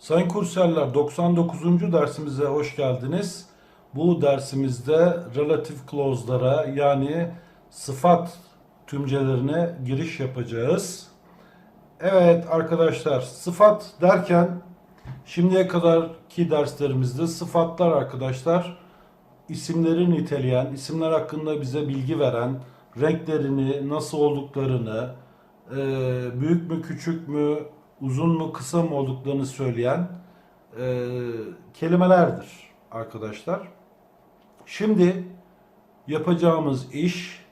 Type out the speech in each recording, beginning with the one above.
Sayın kurserler 99. dersimize hoş geldiniz. Bu dersimizde relative clause'lara yani sıfat tümcelerine giriş yapacağız. Evet arkadaşlar sıfat derken şimdiye kadarki derslerimizde sıfatlar arkadaşlar isimleri niteleyen, isimler hakkında bize bilgi veren, renklerini, nasıl olduklarını, e, büyük mü küçük mü, uzun mu kısa mı olduklarını söyleyen e, kelimelerdir arkadaşlar. Şimdi yapacağımız iş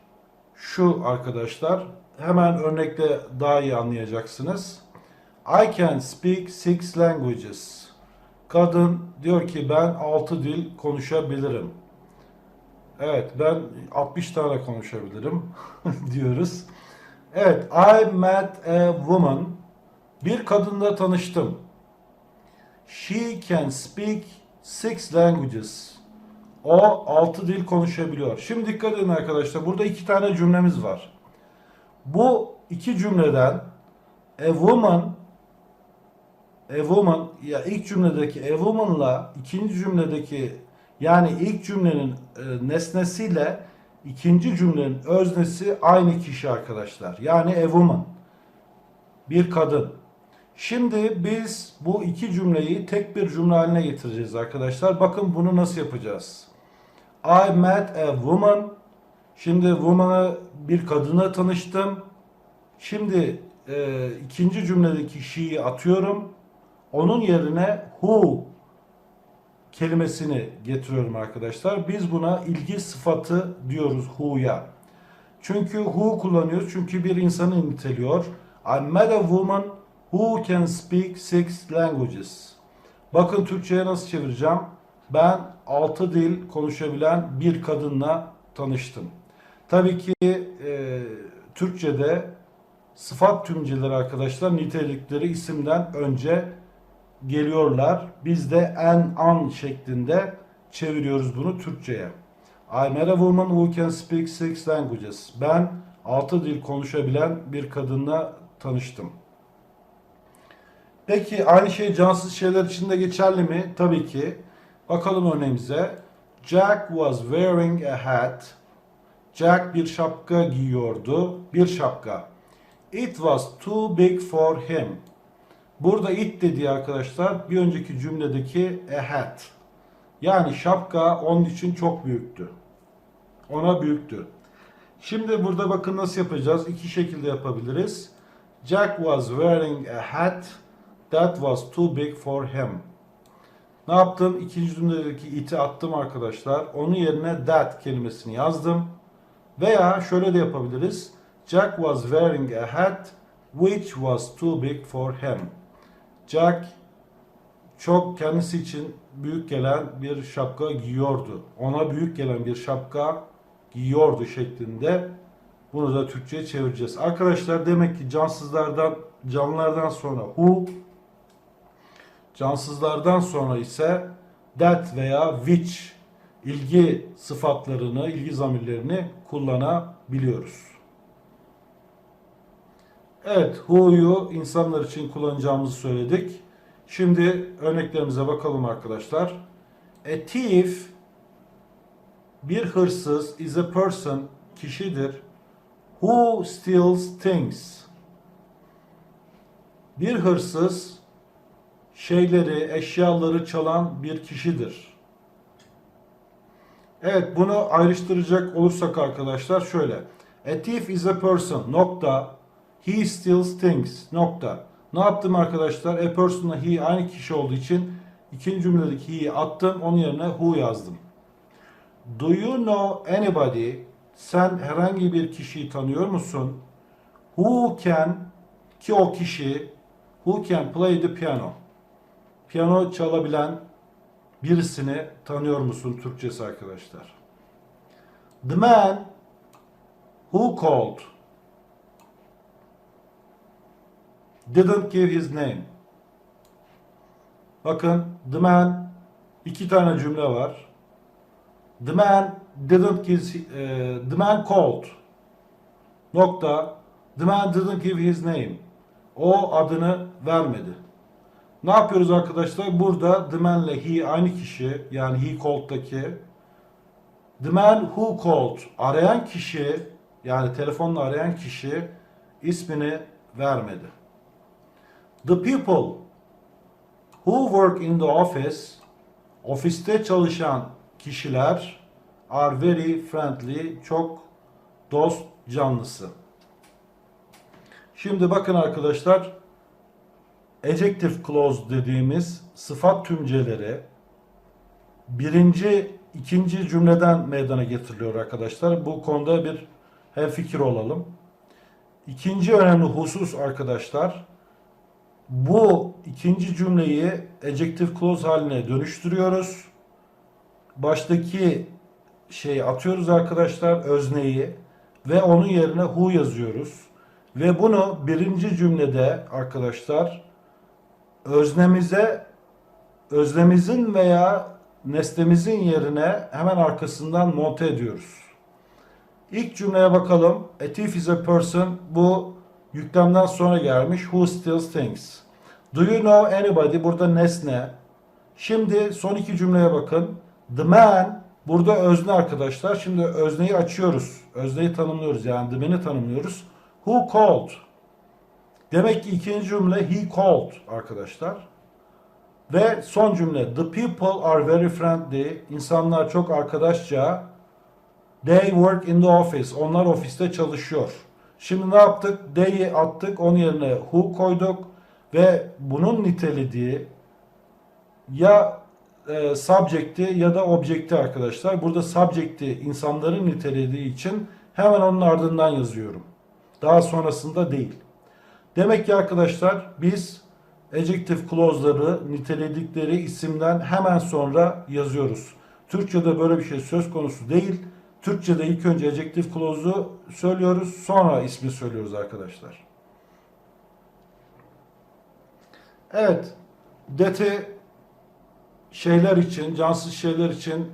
şu arkadaşlar. Hemen örnekle daha iyi anlayacaksınız. I can speak six languages. Kadın diyor ki ben 6 dil konuşabilirim. Evet ben 60 tane konuşabilirim diyoruz. Evet I met a woman. Bir kadınla tanıştım. She can speak six languages. O 6 dil konuşabiliyor. Şimdi dikkat edin arkadaşlar. Burada iki tane cümlemiz var. Bu iki cümleden a woman a woman ya ilk cümledeki a woman'la ikinci cümledeki yani ilk cümlenin e, nesnesiyle ikinci cümlenin öznesi aynı kişi arkadaşlar. Yani a woman. Bir kadın. Şimdi biz bu iki cümleyi tek bir cümle haline getireceğiz arkadaşlar. Bakın bunu nasıl yapacağız. I met a woman. Şimdi woman'ı bir kadına tanıştım. Şimdi e, ikinci cümledeki she'yi atıyorum. Onun yerine who kelimesini getiriyorum arkadaşlar. Biz buna ilgi sıfatı diyoruz who'ya. Çünkü who kullanıyoruz çünkü bir insanı niteliyor. I met a woman who can speak six languages. Bakın Türkçe'ye nasıl çevireceğim. Ben 6 dil konuşabilen bir kadınla tanıştım. Tabii ki e, Türkçe'de sıfat tümceleri arkadaşlar nitelikleri isimden önce geliyorlar. Biz de en an şeklinde çeviriyoruz bunu Türkçe'ye. I met a woman who can speak six languages. Ben 6 dil konuşabilen bir kadınla tanıştım. Peki aynı şey cansız şeyler için de geçerli mi? Tabii ki. Bakalım örneğimize. Jack was wearing a hat. Jack bir şapka giyiyordu. Bir şapka. It was too big for him. Burada it dediği arkadaşlar bir önceki cümledeki a hat. Yani şapka onun için çok büyüktü. Ona büyüktü. Şimdi burada bakın nasıl yapacağız. İki şekilde yapabiliriz. Jack was wearing a hat that was too big for him. Ne yaptım? İkinci cümledeki it'i attım arkadaşlar. Onun yerine that kelimesini yazdım. Veya şöyle de yapabiliriz. Jack was wearing a hat which was too big for him. Jack çok kendisi için büyük gelen bir şapka giyiyordu. Ona büyük gelen bir şapka giyiyordu şeklinde bunu da Türkçe'ye çevireceğiz. Arkadaşlar demek ki cansızlardan canlılardan sonra who cansızlardan sonra ise that veya which ilgi sıfatlarını, ilgi zamirlerini kullanabiliyoruz. Evet, who'yu insanlar için kullanacağımızı söyledik. Şimdi örneklerimize bakalım arkadaşlar. A thief bir hırsız is a person kişidir who steals things. Bir hırsız şeyleri, eşyaları çalan bir kişidir. Evet, bunu ayrıştıracak olursak arkadaşlar şöyle. A thief is a person nokta he steals things nokta. Ne yaptım arkadaşlar? A person'la he aynı kişi olduğu için ikinci cümledeki he'yi attım. Onun yerine who yazdım. Do you know anybody? Sen herhangi bir kişiyi tanıyor musun? Who can ki o kişi who can play the piano? Piyano çalabilen birisini tanıyor musun Türkçesi arkadaşlar? The man who called didn't give his name. Bakın the man iki tane cümle var. The man didn't give e, the man called nokta the man didn't give his name. O adını vermedi. Ne yapıyoruz arkadaşlar? Burada the man ile he aynı kişi yani he called'daki the man who called arayan kişi yani telefonla arayan kişi ismini vermedi. The people who work in the office ofiste çalışan kişiler are very friendly çok dost canlısı. Şimdi bakın arkadaşlar adjective clause dediğimiz sıfat tümceleri birinci, ikinci cümleden meydana getiriliyor arkadaşlar. Bu konuda bir hemfikir olalım. İkinci önemli husus arkadaşlar bu ikinci cümleyi adjective clause haline dönüştürüyoruz. Baştaki şeyi atıyoruz arkadaşlar özneyi ve onun yerine who yazıyoruz. Ve bunu birinci cümlede arkadaşlar öznemize özlemizin veya nesnemizin yerine hemen arkasından monte ediyoruz. İlk cümleye bakalım. A thief is a person. Bu yüklemden sonra gelmiş. Who steals things. Do you know anybody? Burada nesne. Şimdi son iki cümleye bakın. The man burada özne arkadaşlar. Şimdi özneyi açıyoruz. Özneyi tanımlıyoruz. Yani the man'i tanımlıyoruz. Who called? Demek ki ikinci cümle he called arkadaşlar. Ve son cümle the people are very friendly. İnsanlar çok arkadaşça. They work in the office. Onlar ofiste çalışıyor. Şimdi ne yaptık? They'i attık. Onun yerine who koyduk. Ve bunun nitelediği ya e, subject'i ya da object'i arkadaşlar. Burada subject'i insanların nitelediği için hemen onun ardından yazıyorum. Daha sonrasında değil. Demek ki arkadaşlar biz adjective clause'ları niteledikleri isimden hemen sonra yazıyoruz. Türkçe'de böyle bir şey söz konusu değil. Türkçe'de ilk önce adjective clause'u söylüyoruz, sonra ismi söylüyoruz arkadaşlar. Evet, deti şeyler için, cansız şeyler için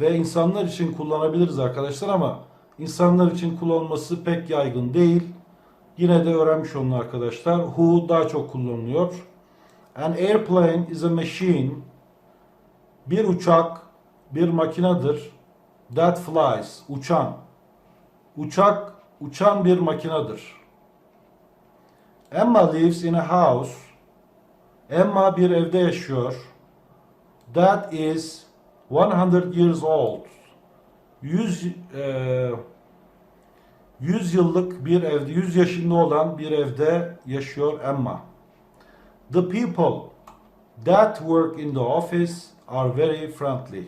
ve insanlar için kullanabiliriz arkadaşlar ama insanlar için kullanılması pek yaygın değil. Yine de öğrenmiş olun arkadaşlar. Who daha çok kullanılıyor. An airplane is a machine. Bir uçak bir makinedir. That flies. Uçan. Uçak uçan bir makinedir. Emma lives in a house. Emma bir evde yaşıyor. That is 100 years old. 100 e, 100 yıllık bir evde, 100 yaşında olan bir evde yaşıyor Emma. The people that work in the office are very friendly.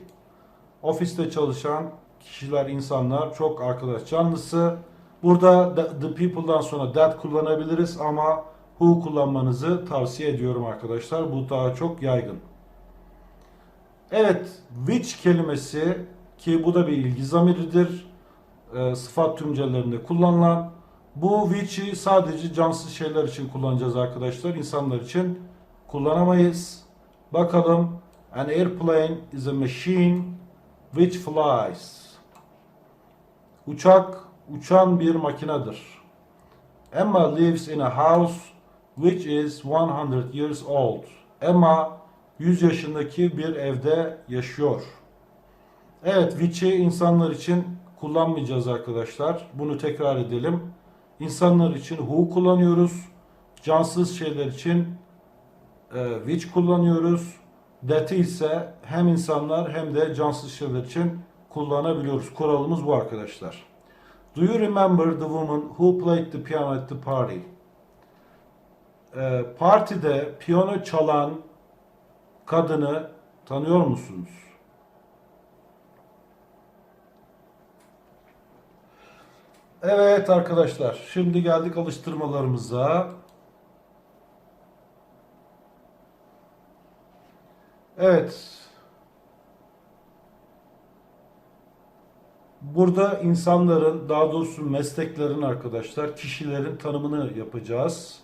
Ofiste çalışan kişiler, insanlar çok arkadaş canlısı. Burada the people'dan sonra that kullanabiliriz ama who kullanmanızı tavsiye ediyorum arkadaşlar. Bu daha çok yaygın. Evet, which kelimesi ki bu da bir ilgi zamiridir. E, sıfat tümcelerinde kullanılan. Bu which'i sadece cansız şeyler için kullanacağız arkadaşlar. İnsanlar için kullanamayız. Bakalım. An airplane is a machine which flies. Uçak uçan bir makinedir. Emma lives in a house which is 100 years old. Emma 100 yaşındaki bir evde yaşıyor. Evet, which'i insanlar için kullanmayacağız arkadaşlar. Bunu tekrar edelim. İnsanlar için who kullanıyoruz. Cansız şeyler için e, which kullanıyoruz. That'i ise hem insanlar hem de cansız şeyler için kullanabiliyoruz. Kuralımız bu arkadaşlar. Do you remember the woman who played the piano at the party? E, partide piyano çalan kadını tanıyor musunuz? Evet arkadaşlar, şimdi geldik alıştırmalarımıza. Evet. Burada insanların, daha doğrusu mesleklerin arkadaşlar, kişilerin tanımını yapacağız.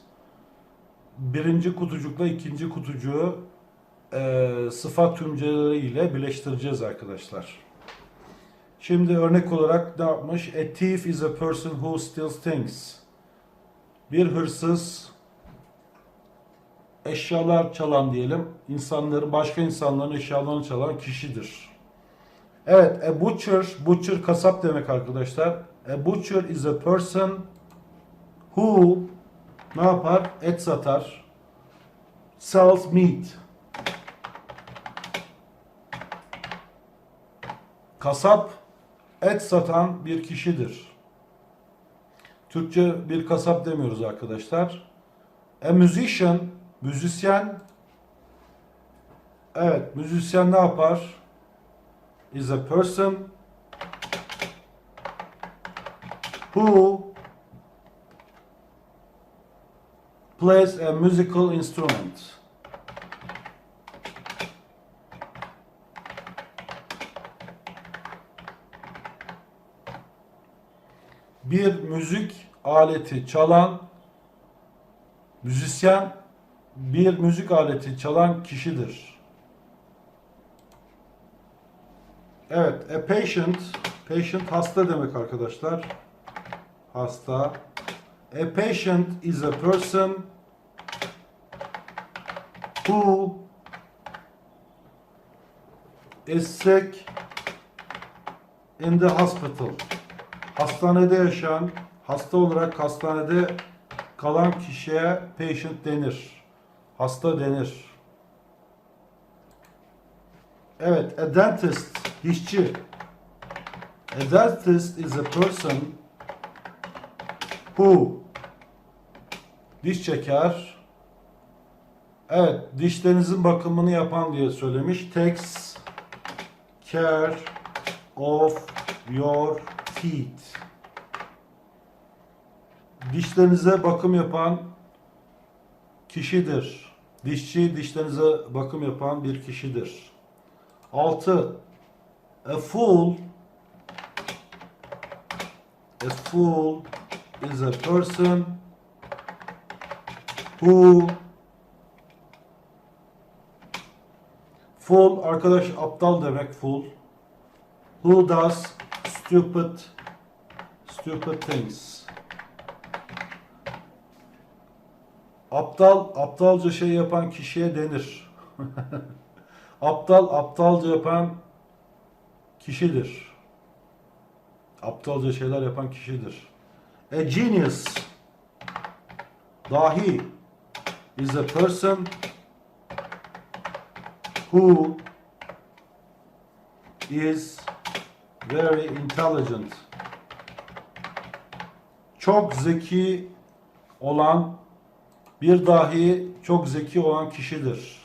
Birinci kutucukla ikinci kutucuğu e, sıfat tümceleriyle birleştireceğiz arkadaşlar. Şimdi örnek olarak ne yapmış? A thief is a person who steals things. Bir hırsız eşyalar çalan diyelim. insanların başka insanların eşyalarını çalan kişidir. Evet, a butcher, butcher kasap demek arkadaşlar. A butcher is a person who ne yapar? Et satar. Sells meat. Kasap et satan bir kişidir. Türkçe bir kasap demiyoruz arkadaşlar. A musician, müzisyen. Evet, müzisyen ne yapar? Is a person who plays a musical instrument. Bir müzik aleti çalan müzisyen bir müzik aleti çalan kişidir. Evet, a patient, patient hasta demek arkadaşlar. Hasta. A patient is a person who is sick in the hospital. Hastanede yaşayan, hasta olarak hastanede kalan kişiye patient denir. Hasta denir. Evet, a dentist, dişçi. A dentist is a person who diş çeker. Evet, dişlerinizin bakımını yapan diye söylemiş. Takes care of your teeth. Dişlerinize bakım yapan kişidir. Dişçi dişlerinize bakım yapan bir kişidir. 6. A fool A fool is a person who Fool arkadaş aptal demek fool. Who does stupid stupid things. Aptal aptalca şey yapan kişiye denir. aptal aptalca yapan kişidir. Aptalca şeyler yapan kişidir. A genius dahi is a person who is very intelligent. Çok zeki olan bir dahi çok zeki olan kişidir.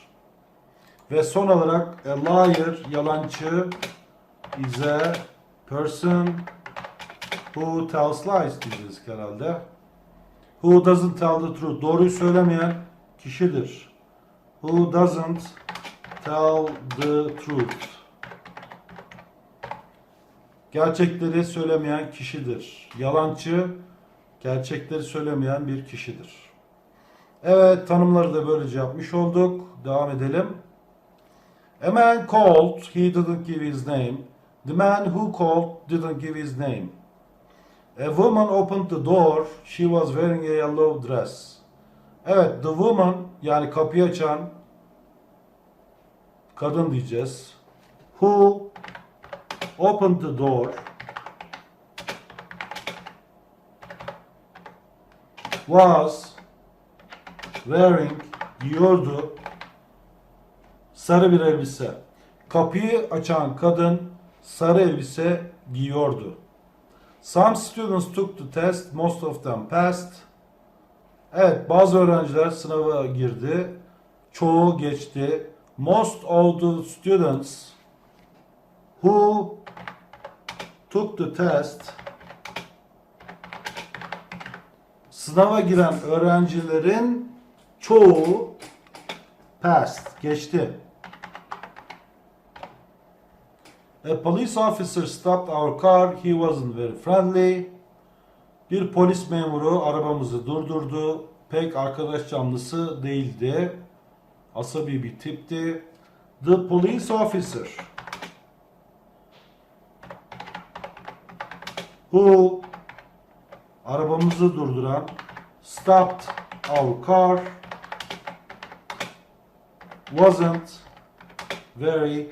Ve son olarak a liar, yalancı is a person who tells lies diyeceğiz herhalde. Who doesn't tell the truth. Doğruyu söylemeyen kişidir. Who doesn't tell the truth. Gerçekleri söylemeyen kişidir. Yalancı, gerçekleri söylemeyen bir kişidir. Evet, tanımları da böylece yapmış olduk. Devam edelim. A man called, he didn't give his name. The man who called didn't give his name. A woman opened the door, she was wearing a yellow dress. Evet, the woman yani kapıyı açan kadın diyeceğiz. Who opened the door was wearing giyiyordu sarı bir elbise. Kapıyı açan kadın sarı elbise giyiyordu. Some students took the test, most of them passed. Evet, bazı öğrenciler sınava girdi. Çoğu geçti. Most of the students who took the test sınava giren öğrencilerin çoğu passed, geçti. A police officer stopped our car. He wasn't very friendly. Bir polis memuru arabamızı durdurdu. Pek arkadaş canlısı değildi. Asabi bir tipti. The police officer who arabamızı durduran stopped our car wasn't very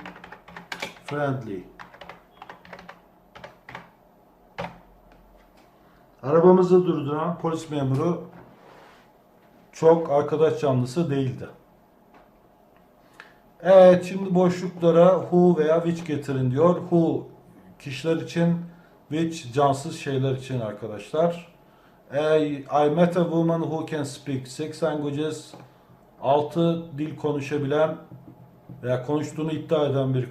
friendly. Arabamızı durduran polis memuru çok arkadaş canlısı değildi. Evet şimdi boşluklara who veya which getirin diyor. Who kişiler için, which cansız şeyler için arkadaşlar. I met a woman who can speak six languages. Altı dil konuşabilen veya konuştuğunu iddia eden bir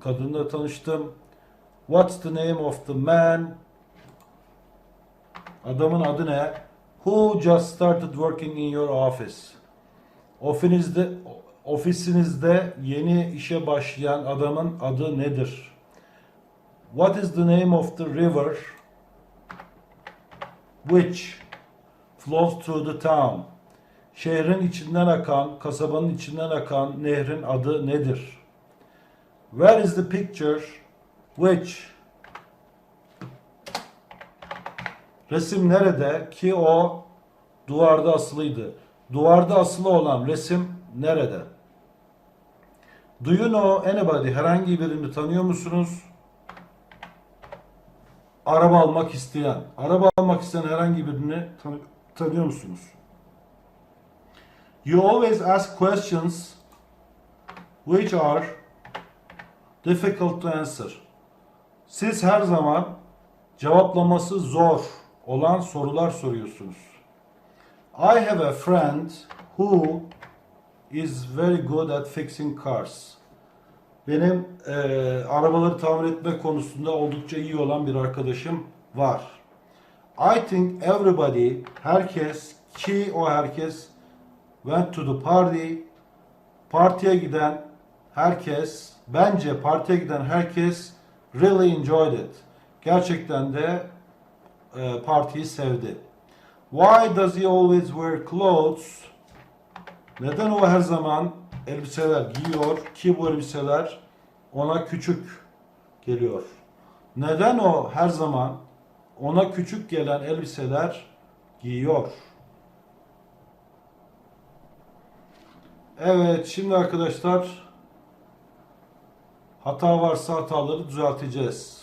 kadınla tanıştım. What's the name of the man? Adamın adı ne? Who just started working in your office? Ofisinizde, ofisinizde yeni işe başlayan adamın adı nedir? What is the name of the river which flows through the town? Şehrin içinden akan, kasabanın içinden akan nehrin adı nedir? Where is the picture which Resim nerede? Ki o duvarda asılıydı. Duvarda asılı olan resim nerede? Do you know anybody? Herhangi birini tanıyor musunuz? Araba almak isteyen. Araba almak isteyen herhangi birini tanı- tanıyor musunuz? You always ask questions which are difficult to answer. Siz her zaman cevaplaması zor olan sorular soruyorsunuz. I have a friend who is very good at fixing cars. Benim eee, arabaları tamir etme konusunda oldukça iyi olan bir arkadaşım var. I think everybody, herkes ki o herkes went to the party. Partiye giden herkes, bence partiye giden herkes really enjoyed it. Gerçekten de e, partiyi sevdi. Why does he always wear clothes? Neden o her zaman elbiseler giyiyor ki bu elbiseler ona küçük geliyor? Neden o her zaman ona küçük gelen elbiseler giyiyor? Evet, şimdi arkadaşlar hata varsa hataları düzelteceğiz.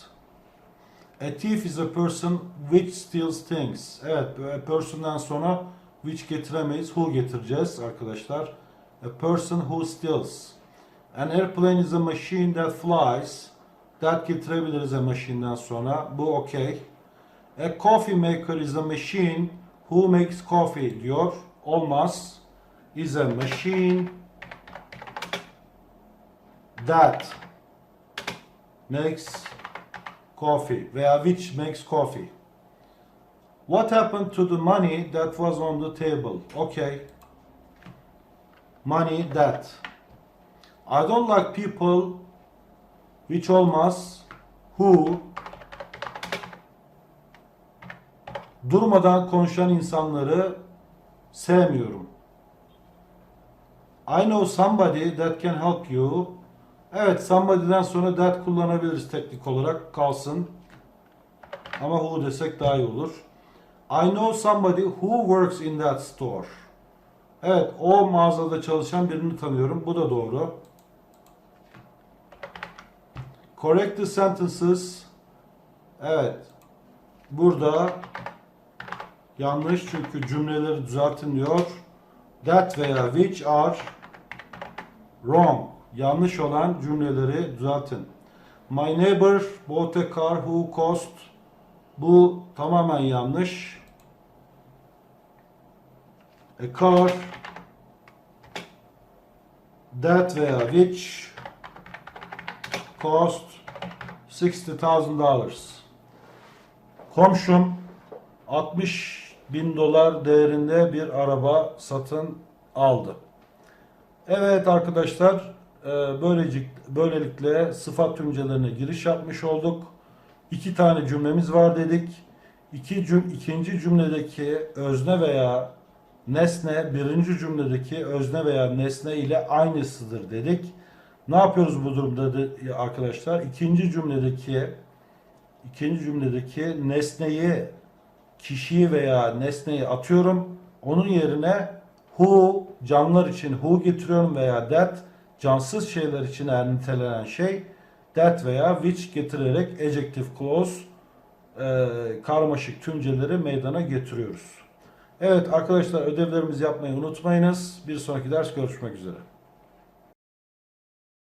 A thief is a person which steals things. Evet, a person'dan sonra which getiremeyiz, who getireceğiz arkadaşlar. A person who steals. An airplane is a machine that flies. That getirebiliriz a machine'den sonra. Bu okey. A coffee maker is a machine who makes coffee diyor. Olmaz. Is a machine that makes coffee veya which makes coffee. What happened to the money that was on the table? Okay. Money that. I don't like people which olmaz who durmadan konuşan insanları sevmiyorum. I know somebody that can help you. Evet, somebody'den sonra that kullanabiliriz teknik olarak kalsın. Ama who desek daha iyi olur. I know somebody who works in that store. Evet, o mağazada çalışan birini tanıyorum. Bu da doğru. Correct the sentences. Evet. Burada yanlış çünkü cümleleri düzeltin diyor. That veya which are wrong. Yanlış olan cümleleri düzeltin. My neighbor bought a car who cost. Bu tamamen yanlış. A car that veya which cost $60,000. Komşum 60 bin dolar değerinde bir araba satın aldı. Evet arkadaşlar e, böylecik, böylelikle sıfat tümcelerine giriş yapmış olduk. İki tane cümlemiz var dedik. İki cüm, ikinci cümledeki özne veya nesne birinci cümledeki özne veya nesne ile aynısıdır dedik. Ne yapıyoruz bu durumda arkadaşlar? İkinci cümledeki ikinci cümledeki nesneyi kişiyi veya nesneyi atıyorum. Onun yerine who canlılar için who getiriyorum veya that cansız şeyler için eğer nitelenen şey that veya which getirerek adjective clause e, karmaşık tümceleri meydana getiriyoruz. Evet arkadaşlar ödevlerimizi yapmayı unutmayınız. Bir sonraki ders görüşmek üzere.